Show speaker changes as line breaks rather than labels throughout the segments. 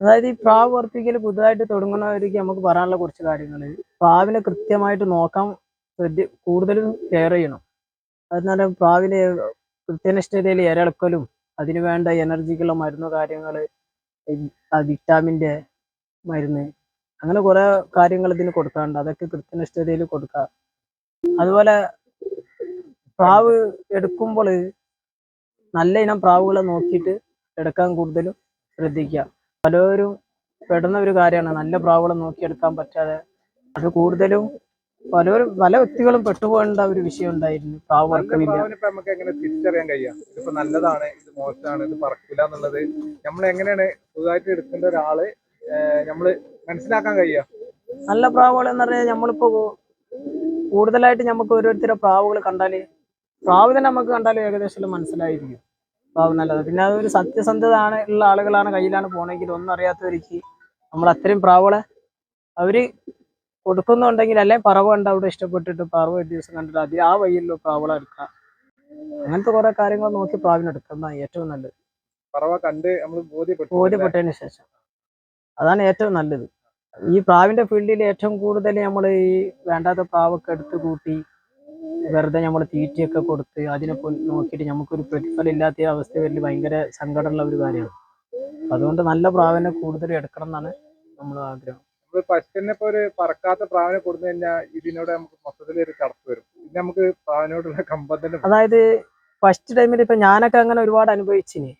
അതായത് ഈ പ്രാവ് ഉറപ്പിക്കൽ പുതുതായിട്ട് തുടങ്ങുന്നവർക്ക് നമുക്ക് പറയാനുള്ള കുറച്ച് കാര്യങ്ങൾ പ്രാവിനെ കൃത്യമായിട്ട് നോക്കാൻ ശ്രദ്ധ കൂടുതലും കെയർ ചെയ്യണം. അതിനാൽ പ്രാവിനെ കൃത്യനിഷ്ഠതയിൽ ഇരളക്കലും അതിന് വേണ്ട എനർജിക്കുള്ള മരുന്ന് കാര്യങ്ങൾ വിറ്റാമിന്റെ മരുന്ന് അങ്ങനെ കുറേ കാര്യങ്ങൾ ഇതിന് കൊടുക്കാറുണ്ട്. അതൊക്കെ കൃത്യനിഷ്ഠതയിൽ കൊടുക്കുക അതുപോലെ പ്രാവ് എടുക്കുമ്പോൾ നല്ല ഇനം പ്രാവുകളെ നോക്കിയിട്ട് എടുക്കാൻ കൂടുതലും ശ്രദ്ധിക്കുക പലരും പെടുന്ന ഒരു കാര്യമാണ്. നല്ല പ്രാവുകളെ നോക്കിയെടുക്കാൻ പറ്റാതെ അത് കൂടുതലും പലരും പല വ്യക്തികളും പെട്ടുപോകേണ്ട ഒരു വിഷയം ഉണ്ടായിരുന്നു. പ്രാവ്
നല്ല
വർക്കണില്ല.
പ്രാവിനെ ഇപ്പൊ നമുക്ക് എങ്ങനെ തിരിച്ചറിയാൻ കഴിയാം? ഇതിപ്പോ നല്ലതാണ് ഇത് മോശമാണ് ഇത് പറക്കില്ല എന്നുള്ളത്. നമ്മൾ എങ്ങനെയാണ് പുതുതായിട്ട് എടുക്കേണ്ട ഒരാൾ ഏഹ് നമ്മൾ മനസ്സിലാക്കാൻ കഴിയുക
നല്ല പ്രാവുകൾ എന്ന് പറഞ്ഞാൽ നമ്മളിപ്പോ കൂടുതലായിട്ട് നമുക്ക് ഓരോരുത്തരെ പ്രാവുകൾ കണ്ടാൽ പ്രാവ് തന്നെ നമുക്ക് കണ്ടാലും ഏകദേശം മനസ്സിലായിരിക്കും. നല്ലത്. പിന്നെ അതൊരു സത്യസന്ധത ആണ് ഉള്ള ആളുകളാണ് കയ്യിലാണ് പോണെങ്കിൽ ഒന്നും അറിയാത്തവർക്ക് നമ്മൾ അത്രയും പ്രാവളെ അവർ കൊടുക്കുന്നുണ്ടെങ്കിൽ അല്ലെ പറവ കണ്ട് അവിടെ ഇഷ്ടപ്പെട്ടിട്ട് പറവ് ഒരു ദിവസം കണ്ടിട്ട് അത് ആ വഴിയിലോ പ്രാവള എടുക്കുക അങ്ങനത്തെ കുറെ കാര്യങ്ങൾ നോക്കി പ്രാവിനെ എടുക്കുന്നതാണ് ഏറ്റവും നല്ലത്.
പറവ കണ്ട് നമ്മൾ ബോധ്യപ്പെട്ടു
ബോധ്യപ്പെട്ടതിന് ശേഷം. അതാണ് ഏറ്റവും നല്ലത്. ഈ പ്രാവിന്റെ ഫീൽഡിൽ ഏറ്റവും കൂടുതൽ നമ്മൾ ഈ വേണ്ടാത്ത പ്രാവൊക്കെ എടുത്ത് കൂട്ടി വെറുതെ നമ്മൾ തീറ്റയൊക്കെ കൊടുത്ത് അതിനെ നോക്കിയിട്ട് നമുക്കൊരു പ്രതിഫലം ഇല്ലാത്ത അവസ്ഥ വരൽ ഭയങ്കര സങ്കടമുള്ള ഒരു കാര്യമാണ്. അതുകൊണ്ട് നല്ല പ്രാവിനെ കൂടുതൽ എടുക്കണം എന്നാണ് നമ്മൾ ആഗ്രഹം.
പശുവിനെ ഫസ്റ്റ് തന്നെ ഇപ്പൊ ഒരു പറക്കാത്ത പ്രാവിനെ കൊടുത്തു കഴിഞ്ഞാൽ ഇതിനോട് നമുക്ക് മൊത്തത്തിൽ ഒരു ചടപ്പ് വരും. പിന്നെ നമുക്ക് പ്രാവിനോടുള്ള കമ്പത്തിന്.
അതായത് ഫസ്റ്റ് ടൈമിൽ ഇപ്പൊ ഞാനൊക്കെ അങ്ങനെ ഒരുപാട് അനുഭവിച്ചിന്.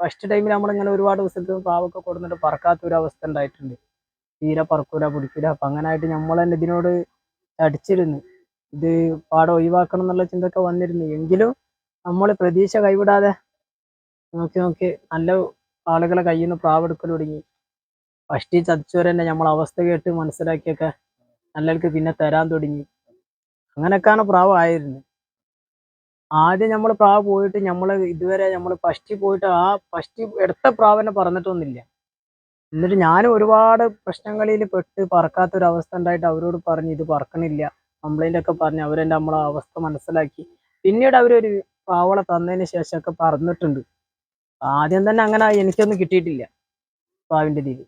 ഫസ്റ്റ് ടൈമിൽ നമ്മളിങ്ങനെ ഒരുപാട് ദിവസത്തിൽ പ്രാവൊക്കെ കൊടുത്തിട്ട് പറക്കാത്ത ഒരു അവസ്ഥ ഉണ്ടായിട്ടുണ്ട്. തീരെ പറക്കൂല പിടിക്കൂല. അപ്പൊ അങ്ങനെ ആയിട്ട് നമ്മൾ തന്നെ ഇതിനോട് അടിച്ചിരുന്നു ഇത് പാടം ഒഴിവാക്കണം എന്നുള്ള ചിന്തയൊക്കെ വന്നിരുന്നു. എങ്കിലും നമ്മൾ പ്രതീക്ഷ കൈവിടാതെ നോക്കി നോക്കി നല്ല ആളുകളെ കയ്യിൽ നിന്ന് പ്രാവെടുക്കൽ തുടങ്ങി. ഫസ്റ്റ് ചതിച്ചവരെ തന്നെ നമ്മൾ അവസ്ഥ കേട്ട് മനസ്സിലാക്കിയൊക്കെ നല്ലവർക്ക് പിന്നെ തരാൻ തുടങ്ങി. അങ്ങനെയൊക്കെയാണ് പ്രാവ് ആയിരുന്നു. ആദ്യം നമ്മൾ പ്രാവ് പോയിട്ട് നമ്മൾ ഇതുവരെ നമ്മൾ ഫസ്റ്റ് പോയിട്ട് ആ ഫസ്റ്റ് എടുത്ത പ്രാവിനെ പറഞ്ഞിട്ടൊന്നുമില്ല. എന്നിട്ട് ഞാനും ഒരുപാട് പ്രശ്നങ്ങളിൽ പെട്ട് പറക്കാത്തൊരവസ്ഥ ഉണ്ടായിട്ട് അവരോട് പറഞ്ഞു ഇത് പറക്കണില്ല. കംപ്ലൈന്റ് ഒക്കെ പറഞ്ഞ് അവരെന്റെ നമ്മളെ അവസ്ഥ മനസ്സിലാക്കി. പിന്നീട് അവരൊരു പാവള തന്നതിന് ശേഷമൊക്കെ പറഞ്ഞിട്ടുണ്ട്. ആദ്യം തന്നെ അങ്ങനെ എനിക്കൊന്നും കിട്ടിയിട്ടില്ല പ്രാവിന്റെ ഇതിൽ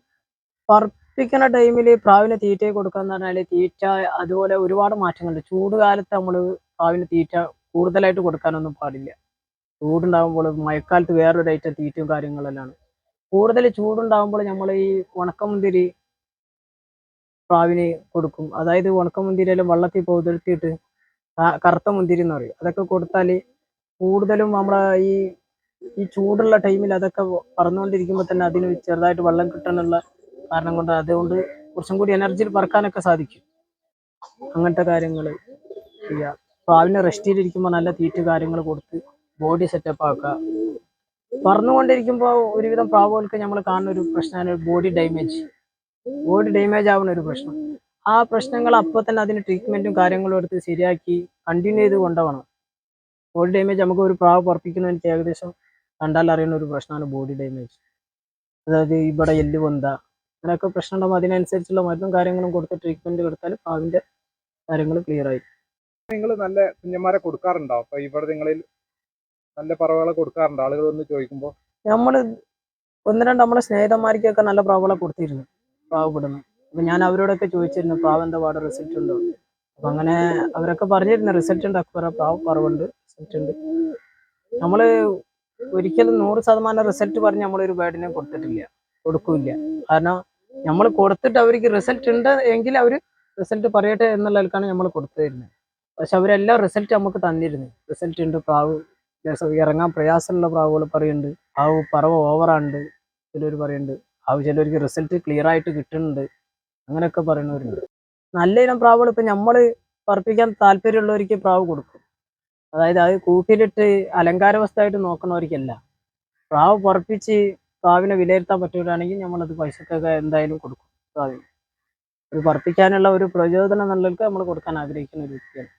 പറപ്പിക്കുന്ന ടൈമിൽ പ്രാവിന് തീറ്റ കൊടുക്കാന്ന് പറഞ്ഞാൽ തീറ്റ അതുപോലെ ഒരുപാട് മാറ്റങ്ങളുണ്ട്. ചൂട് കാലത്ത് നമ്മൾ പ്രാവിന് തീറ്റ കൂടുതലായിട്ട് കൊടുക്കാനൊന്നും പാടില്ല. ചൂടുണ്ടാകുമ്പോൾ മഴക്കാലത്ത് വേറൊരു ഐറ്റം തീറ്റയും കാര്യങ്ങളെല്ലാം കൂടുതൽ ചൂടുണ്ടാകുമ്പോൾ നമ്മൾ ഈ ഉണക്കമുന്തിരി പ്രാവിന് കൊടുക്കും. അതായത് ഉണക്കമുന്തിരിയെല്ലാം വെള്ളത്തിൽ പൊതിർത്തിയിട്ട് കറുത്ത മുന്തിരി എന്ന് പറയും. അതൊക്കെ കൊടുത്താൽ കൂടുതലും നമ്മളെ ഈ ഈ ചൂടുള്ള ടൈമിൽ അതൊക്കെ പറന്നുകൊണ്ടിരിക്കുമ്പോൾ തന്നെ അതിന് ചെറുതായിട്ട് വെള്ളം കിട്ടാനുള്ള കാരണം കൊണ്ട് അതുകൊണ്ട് കുറച്ചും കൂടി എനർജിയിൽ പറക്കാനൊക്കെ സാധിക്കും. അങ്ങനത്തെ കാര്യങ്ങൾ ചെയ്യുക പ്രാവിനെ റെസ്റ്റ് ചെയ്തിരിക്കുമ്പോൾ നല്ല തീറ്റ കാര്യങ്ങൾ കൊടുത്ത് ബോഡി സെറ്റപ്പ് ആക്കുക. പറന്നുകൊണ്ടിരിക്കുമ്പോൾ ഒരുവിധം പ്രാവുകൾക്ക് നമ്മൾ കാണുന്ന ഒരു പ്രശ്നമാണ് ബോഡി ഡാമേജ് ബോഡി ഡാമേജ് ആവുന്ന ഒരു പ്രശ്നം. ആ പ്രശ്നങ്ങൾ അപ്പോൾ തന്നെ അതിന് ട്രീറ്റ്മെന്റും കാര്യങ്ങളും എടുത്ത് ശരിയാക്കി കണ്ടിന്യൂ ചെയ്ത് കൊണ്ടുപോകണം. ബോഡി ഡാമേജ് നമുക്ക് ഒരു പ്രാവ് പുറപ്പിക്കുന്നതിന് ഏകദേശം കണ്ടാൽ അറിയുന്ന ഒരു പ്രശ്നമാണ് ബോഡി ഡാമേജ് അതായത് ഇവിടെ എല്ല് പൊന്ത അങ്ങനെയൊക്കെ പ്രശ്നം ഉണ്ടാകുമ്പോൾ അതിനനുസരിച്ചുള്ള മരുന്നും കാര്യങ്ങളും കൊടുത്ത് ട്രീറ്റ്മെന്റ് കൊടുത്താൽ പ്രാവിന്റെ കാര്യങ്ങൾ ക്ലിയർ ആയി.
നിങ്ങൾ നല്ല കുഞ്ഞന്മാരെ കൊടുക്കാറുണ്ടോ? അപ്പോൾ ഇവിടെ നിങ്ങളിൽ നല്ല പറവകളെ കൊടുക്കാറുണ്ടോ? ആളുകൾ ഒന്ന് ചോദിക്കുമ്പോൾ
നമ്മൾ ഒന്ന് രണ്ട് നമ്മളെ സ്നേഹിതന്മാർക്കൊക്കെ നല്ല പ്രാവുകളെ കൊടുത്തിരുന്നു. പ്രാവ് പെടുന്നു അപ്പൊ ഞാൻ അവരോടൊക്കെ ചോദിച്ചിരുന്നു പ്രാവ് എന്താ പാടെ റിസൾട്ട് ഉണ്ടോ? അപ്പൊ അങ്ങനെ അവരൊക്കെ പറഞ്ഞിരുന്നു റിസൾട്ട് ഉണ്ട് അക്ബറ പാവ പറവുണ്ട് റിസൾട്ട് ഉണ്ട്. നമ്മൾ ഒരിക്കലും നൂറ് ശതമാനം റിസൾട്ട് പറഞ്ഞ് നമ്മളൊരു ബേഡിനെ കൊടുത്തിട്ടില്ല കൊടുക്കൂല കാരണം നമ്മൾ കൊടുത്തിട്ട് അവർക്ക് റിസൾട്ട് ഉണ്ട് എങ്കിൽ അവർ റിസൾട്ട് പറയട്ടെ എന്നുള്ളതിലേക്കാണ് നമ്മൾ കൊടുത്തിരുന്നത് പക്ഷെ അവരെല്ലാം റിസൾട്ട് നമുക്ക് തന്നിരുന്നു. റിസൾട്ട് ഉണ്ട് പ്രാവ് ഇറങ്ങാൻ പ്രയാസമുള്ള പ്രാവുകൾ പറയുന്നുണ്ട് പ്രാവ് പറവ ഓവറാണ്ട് ചിലർ പറയുന്നുണ്ട്. പ്രാവ് ചിലർക്ക് റിസൾട്ട് ക്ലിയർ ആയിട്ട് കിട്ടുന്നുണ്ട്. അങ്ങനെയൊക്കെ പറയുന്നവരുണ്ട്. നല്ല ഇനം പ്രാവുകൾ ഇപ്പം നമ്മൾ പറപ്പിക്കാൻ താല്പര്യമുള്ളവർക്ക് പ്രാവ് കൊടുക്കും. അതായത് അത് കൂട്ടിലിട്ട് അലങ്കാര വസ്തുവായിട്ട് നോക്കുന്നവർക്കല്ല. പ്രാവ് പറപ്പിച്ച് പ്രാവിനെ വിലയിരുത്താൻ പറ്റുകയാണെങ്കിൽ നമ്മളത് പൈസക്കൊക്കെ എന്തായാലും കൊടുക്കും. പ്രാവിന്. ഒരു പറപ്പിക്കാനുള്ള ഒരു പ്രചോദനം നല്ലവർക്ക് നമ്മൾ കൊടുക്കാൻ ആഗ്രഹിക്കുന്ന ഒരു വ്യക്തിയാണ്.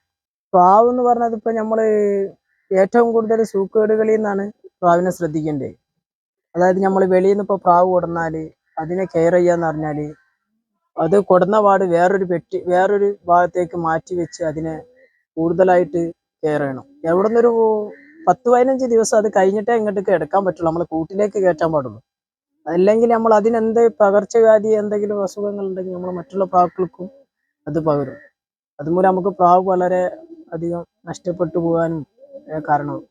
പ്രാവ് എന്ന് പറഞ്ഞത് ഇപ്പം നമ്മൾ ഏറ്റവും കൂടുതൽ സൂക്കേടുകളിൽ നിന്നാണ് പ്രാവിനെ ശ്രദ്ധിക്കേണ്ടത്. അതായത് നമ്മൾ വെളിയിൽ നിന്ന് ഇപ്പോൾ പ്രാവ് കൊടുന്നാൽ അതിനെ കെയർ ചെയ്യാന്ന് പറഞ്ഞാൽ അത് കൊടുന്ന പാട് വേറൊരു പെട്ടി വേറൊരു ഭാഗത്തേക്ക് മാറ്റി വെച്ച് അതിനെ കൂടുതലായിട്ട് കെയർ ചെയ്യണം. എവിടെ നിന്നൊരു പത്ത് പതിനഞ്ച് ദിവസം അത് കഴിഞ്ഞിട്ടേ ഇങ്ങോട്ടേക്ക് എടുക്കാൻ പറ്റുള്ളൂ. നമ്മൾ കൂട്ടിലേക്ക് കയറ്റാൻ പാടുള്ളൂ. അല്ലെങ്കിൽ നമ്മൾ അതിനെന്ത് പകർച്ചവ്യാധി എന്തെങ്കിലും അസുഖങ്ങൾ ഉണ്ടെങ്കിൽ നമ്മൾ മറ്റുള്ള പ്രാവുകൾക്കും അത് പകരും. അതുമൂലം നമുക്ക് പ്രാവ് വളരെ അധികം നഷ്ടപ്പെട്ടു പോകാനും ഏഹ് കാരണമാവും.